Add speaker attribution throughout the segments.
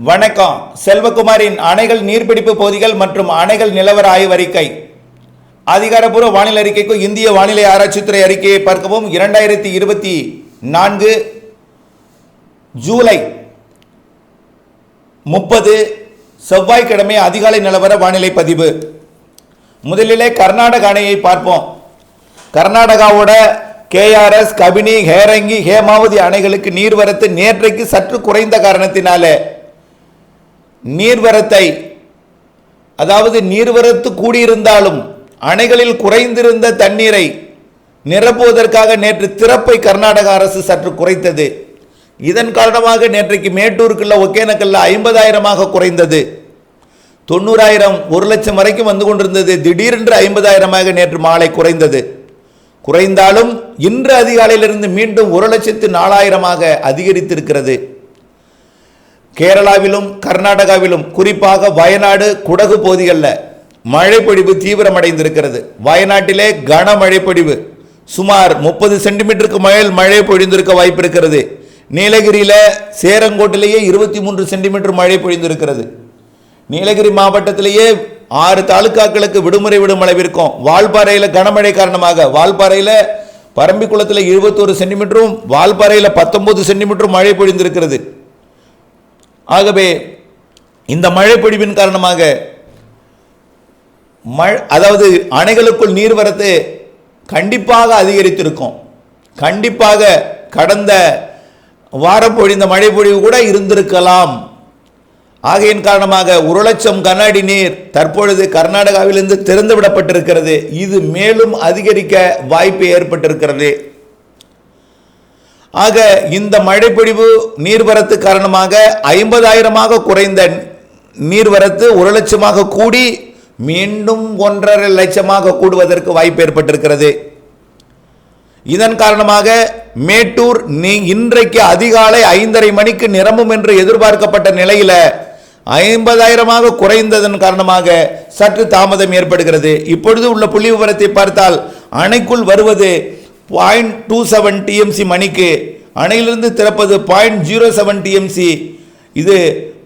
Speaker 1: வணக்கம். செல்வகுமாரின் அணைகள் நீர்பிடிப்பு பகுதிகள் மற்றும் அணைகள் நிலவர ஆய்வறிக்கை அதிகாரப்பூர்வ வானிலை அறிக்கைக்கு இந்திய வானிலை ஆராய்ச்சித்துறை அறிக்கையை பார்க்கவும். இரண்டாயிரத்தி இருபத்தி நான்கு ஜூலை முப்பது செவ்வாய்க்கிழமை அதிகாலை நிலவர வானிலை பதிவு. முதலிலே கர்நாடக அணையை பார்ப்போம். கர்நாடகாவோட கேஆர்எஸ் கபினி ஹேரங்கி ஹேமாவதி அணைகளுக்கு நீர்வரத்து நேற்றைக்கு சற்று குறைந்த காரணத்தினாலே நீர்வரத்தை அதாவது நீர்வரத்து கூடியிருந்தாலும் அணைகளில் குறைந்திருந்த தண்ணீரை நிரப்புவதற்காக நேற்று திறப்பை கர்நாடக அரசு சற்று குறைத்தது. இதன் காரணமாக நேற்றைக்கு மேட்டூருக்குள்ள ஒகேனக்கல்ல ஐம்பதாயிரமாக குறைந்தது. தொண்ணூறாயிரம் ஒரு லட்சம் வரைக்கும் வந்து கொண்டிருந்தது. திடீரென்று ஐம்பதாயிரமாக நேற்று மாலை குறைந்தது. குறைந்தாலும் இன்று அதிகாலையிலிருந்து மீண்டும் ஒரு லட்சத்து நாலாயிரமாக அதிகரித்திருக்கிறது. கேரளாவிலும் கர்நாடகாவிலும் குறிப்பாக வயநாடு குடகு பகுதிகளில் மழைப்பொழிவு தீவிரமடைந்திருக்கிறது. வயநாட்டிலே கனமழைப்பொழிவு. சுமார் முப்பது சென்டிமீட்டருக்கு மேல் மழை பொழிந்திருக்க வாய்ப்பு இருக்கிறது நீலகிரியில் சேரங்கோட்டிலேயே இருபத்தி மூன்று சென்டிமீட்டர் மழை பொழிந்திருக்கிறது. நீலகிரி மாவட்டத்திலேயே ஆறு தாலுக்காக்களுக்கு விடுமுறை விடும் அளவிற்கும். வால்பாறையில் கனமழை காரணமாக வால்பாறையில் பரம்பிக்குளத்தில் இருபத்தோரு சென்டிமீட்டரும் வால்பாறையில் பத்தொம்பது சென்டிமீட்டரும் மழை பொழிந்திருக்கிறது. ஆகவே இந்த மழைப்பொழிவின் காரணமாக மழை அதாவது அணைகளுக்குள் நீர்வரத்து கண்டிப்பாக அதிகரித்திருக்கும். கண்டிப்பாக கடந்த வாரம் பொழிந்த மழை பொழிவு கூட இருந்திருக்கலாம். ஆகையின் காரணமாக ஒரு லட்சம் கண்ணாடி நீர் தற்பொழுது கர்நாடகாவிலிருந்து திறந்துவிடப்பட்டிருக்கிறது. இது மேலும் அதிகரிக்க வாய்ப்பு ஏற்பட்டிருக்கிறது. ஆக இந்த மழைப்பொழிவு நீர்வரத்து காரணமாக ஐம்பதாயிரமாக குறைந்த நீர்வரத்து ஒரு லட்சமாக கூடி மீண்டும் ஒன்றரை லட்சமாக கூடுவதற்கு வாய்ப்பு ஏற்பட்டிருக்கிறது. இதன் காரணமாக மேட்டூர் நீ இன்றைக்கு அதிகாலை ஐந்தரை மணிக்கு நிரம்பும் என்று எதிர்பார்க்கப்பட்ட நிலையில் ஐம்பதாயிரமாக குறைந்ததன் காரணமாக சற்று தாமதம் ஏற்படுகிறது. இப்பொழுது உள்ள புள்ளி விவரத்தை பார்த்தால் அணைக்குள் வருவது பாயிண்ட் டூ செவன் டிஎம்சி மணிக்கு அணையிலிருந்து திறப்பது பாயிண்ட் ஜீரோ செவன் டிஎம்சி இது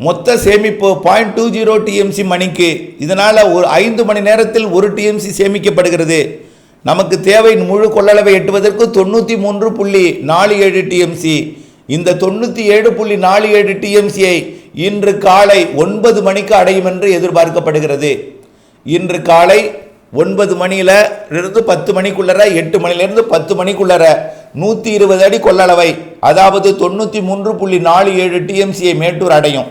Speaker 1: மொத்த சேமிப்பு பாயிண்ட் டூ ஜீரோ டிஎம்சி மணிக்கு. இதனால் ஒரு ஐந்து மணி நேரத்தில் ஒரு டிஎம்சி சேமிக்கப்படுகிறது. நமக்கு தேவை முழு கொள்ளளவை எட்டுவதற்கு தொண்ணூற்றி மூன்று புள்ளி நாலு ஏழு டிஎம்சி இந்த தொண்ணூற்றி ஏழு புள்ளி நாலு ஏழு டிஎம்சியை இன்று காலை ஒன்பது மணிக்கு அடையும் என்று எதிர்பார்க்கப்படுகிறது. இன்று காலை ஒன்பது மணியில இருந்து பத்து மணிக்குள்ளற எட்டு மணிலிருந்து பத்து மணிக்குள்ளற. நூற்றி இருபது அடி கொள்ளளவை. அதாவது தொண்ணூற்றி மூன்று புள்ளி நாலு ஏழு டிஎம்சியை மேட்டூர் அடையும்.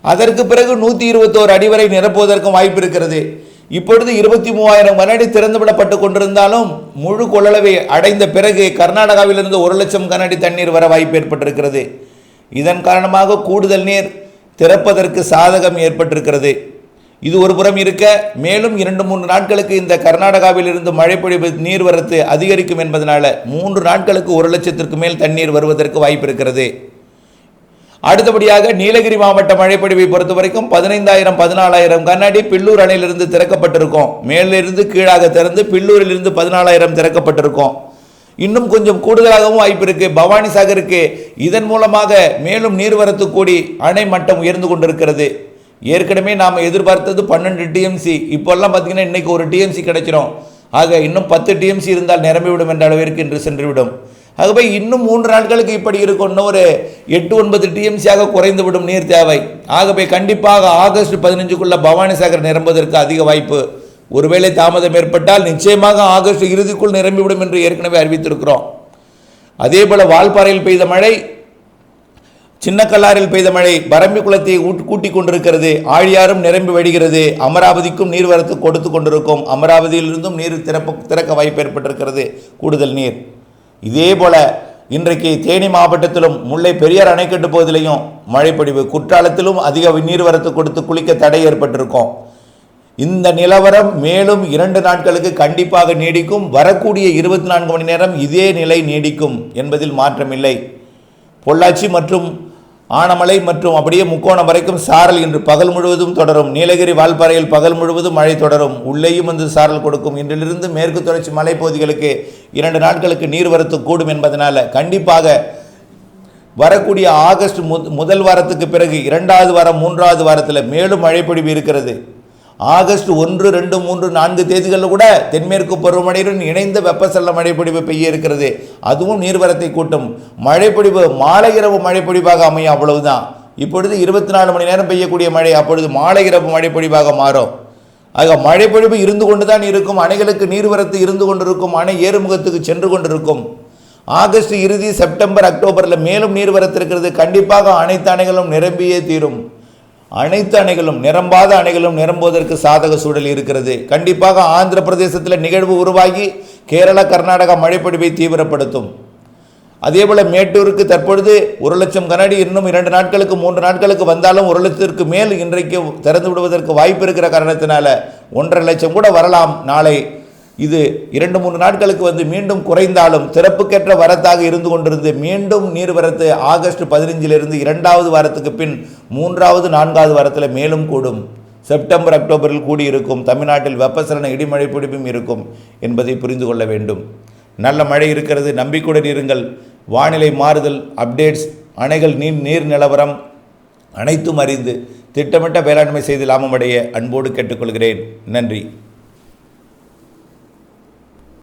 Speaker 1: அதற்கு பிறகு நூற்றி இருபத்தோரு அடி வரை நிரப்புவதற்கும் வாய்ப்பு இருக்கிறது. இப்பொழுது இருபத்தி மூவாயிரம் கனஅடி திறந்துவிடப்பட்டு கொண்டிருந்தாலும் முழு கொள்ளளவை அடைந்த பிறகு கர்நாடகாவிலிருந்து ஒரு லட்சம் கனஅடி தண்ணீர் வர வாய்ப்பு ஏற்பட்டிருக்கிறது. இதன் காரணமாக கூடுதல் நீர் திறப்பதற்கு சாதகம் ஏற்பட்டிருக்கிறது. இது ஒரு புறம் இருக்க மேலும் இரண்டு மூன்று நாட்களுக்கு இந்த கர்நாடகாவில் இருந்து மழைப்பொழிவு நீர்வரத்து அதிகரிக்கும் என்பதனால மூன்று நாட்களுக்கு ஒரு லட்சத்திற்கு மேல் தண்ணீர் வருவதற்கு வாய்ப்பு இருக்கிறது. அடுத்தபடியாக நீலகிரி மாவட்ட மழைப்பொழிவை பொறுத்த வரைக்கும் பதினைந்தாயிரம் பதினாலாயிரம் கண்ணாடி பில்லூர் அணையிலிருந்து திறக்கப்பட்டிருக்கும். மேலிருந்து கீழாக திறந்து பில்லூரிலிருந்து பதினாலாயிரம் திறக்கப்பட்டிருக்கும். இன்னும் கொஞ்சம் கூடுதலாகவும் வாய்ப்பு இருக்கு. பவானி சாகருக்கு இதன் மூலமாக மேலும் நீர்வரத்து கூடி அணை மட்டம் உயர்ந்து கொண்டிருக்கிறது. ஏற்கனவே நாம் எதிர்பார்த்தது பன்னெண்டு டிஎம்சி இப்போல்லாம் பார்த்தீங்கன்னா இன்றைக்கி ஒரு டிஎம்சி கிடைச்சிரும். ஆக இன்னும் பத்து டிஎம்சி இருந்தால் நிரம்பிவிடும் என்ற அளவிற்கு இன்று சென்றுவிடும். ஆகவே இன்னும் மூன்று நாட்களுக்கு இப்படி இருக்கும். இன்னும் ஒரு எட்டு ஒன்பது டிஎம்சியாக குறைந்துவிடும் நீர் தேவை. ஆகவே கண்டிப்பாக ஆகஸ்ட் பதினஞ்சுக்குள்ள பவானி சாகர் நிரம்புவதற்கு அதிக வாய்ப்பு. ஒருவேளை தாமதம் ஏற்பட்டால் நிச்சயமாக ஆகஸ்ட் இறுதிக்குள் நிரம்பிவிடும் என்று ஏற்கனவே அறிவித்திருக்கிறோம். அதே போல் வால்பாறையில் பெய்த மழை சின்னக்கல்லாரில் பெய்த மழை பரம்பி குளத்தை கூட்டிக் கொண்டிருக்கிறது ஆழியாரும் நிரம்பி வடிகிறது. அமராவதிக்கும் நீர்வரத்து கொடுத்து கொண்டிருக்கும். அமராவதியிலிருந்தும் நீர் திறப்பு திறக்க வாய்ப்பு ஏற்பட்டிருக்கிறது. கூடுதல் நீர். இதே போல இன்றைக்கு தேனி மாவட்டத்திலும் முல்லை பெரியார் அணைக்கட்டு பகுதியிலையும் மழைப்பொழிவு. குற்றாலத்திலும் அதிக நீர்வரத்து கொடுத்து குளிக்க தடை ஏற்பட்டிருக்கும். இந்த நிலவரம் மேலும் இரண்டு நாட்களுக்கு கண்டிப்பாக நீடிக்கும். வரக்கூடிய இருபத்தி நான்கு மணி நேரம் இதே நிலை நீடிக்கும் என்பதில் மாற்றமில்லை. பொள்ளாச்சி மற்றும் ஆனமலை மற்றும் அப்படியே முக்கோணம் வரைக்கும் சாரல் இன்று பகல் முழுவதும் தொடரும். நீலகிரி வால்பாறையில் பகல் முழுவதும் மழை தொடரும். உள்ளேயும் வந்து சாரல் கொடுக்கும். இன்றிலிருந்து மேற்கு தொடர்ச்சி மலைப்பகுதிகளுக்கு இரண்டு நாட்களுக்கு நீர்வரத்து கூடும் என்பதனால் கண்டிப்பாக வரக்கூடிய ஆகஸ்ட் முதல் வாரத்துக்கு பிறகு இரண்டாவது வாரம் மூன்றாவது வாரத்தில் மேலும் மழைப்பொழிவு இருக்கிறது. ஆகஸ்ட் ஒன்று ரெண்டு மூன்று நான்கு தேதிகளில் கூட தென்மேற்கு பருவமழையுடன் இணைந்த வெப்பசல்ல மழைப்பொழிவு பெய்ய இருக்கிறது. அதுவும் நீர்வரத்தை கூட்டும். மழைப்பொழிவு மாலை இரவு மழைப்பொழிவாக அமையும் அவ்வளவுதான். இப்பொழுது இருபத்தி நாலு மணி நேரம் பெய்யக்கூடிய மழை அப்பொழுது மாலை இரவு மழைப்பொழிவாக மாறும். ஆக மழைப்பொழிவு இருந்து கொண்டு தான் இருக்கும். அணைகளுக்கு நீர்வரத்து இருந்து கொண்டிருக்கும். அணை ஏறுமுகத்துக்கு சென்று கொண்டிருக்கும். ஆகஸ்ட் இறுதி செப்டம்பர் அக்டோபரில் மேலும் நீர்வரத்து இருக்கிறது. கண்டிப்பாக அனைத்து அணைகளும் நிரம்பியே தீரும். அனைத்து அணைகளும் நிரம்பாத அணைகளும் நிரம்புவதற்கு சாதக சூழல் இருக்கிறது. கண்டிப்பாக ஆந்திர பிரதேசத்தில் நிகழ்வு உருவாகி கேரளா கர்நாடகா மழைப்பொடிவை தீவிரப்படுத்தும். அதேபோல் மேட்டூருக்கு தற்பொழுது ஒரு லட்சம் கனடி இன்னும் இரண்டு நாட்களுக்கு மூன்று நாட்களுக்கு வந்தாலும் ஒரு லட்சத்திற்கு மேல் இன்றைக்கு திறந்து விடுவதற்கு வாய்ப்பு இருக்கிற காரணத்தினால ஒன்றரை லட்சம் கூட வரலாம். நாளை இது இரண்டு மூன்று நாட்களுக்கு வந்து மீண்டும் குறைந்தாலும் சிறப்புக்கேற்ற வரத்தாக இருந்து கொண்டிருந்து மீண்டும் நீர்வரத்து ஆகஸ்ட் பதினஞ்சிலிருந்து இரண்டாவது வாரத்துக்கு பின் மூன்றாவது நான்காவது வாரத்தில் மேலும் கூடும். செப்டம்பர் அக்டோபரில் கூடியிருக்கும். தமிழ்நாட்டில் வெப்பசலன இடிமழை பிடிப்பும் இருக்கும் என்பதை புரிந்து கொள்ள வேண்டும். நல்ல மழை இருக்கிறது நம்பிக்கையுடன் இருங்கள். வானிலை மாறுதல் அப்டேட்ஸ் அணைகள் நீர் நீர் நிலவரம் அனைத்தும் அறிந்து திட்டமிட்ட வேளாண்மை செய்து லாபமடைய அன்போடு கேட்டுக்கொள்கிறேன். நன்றி.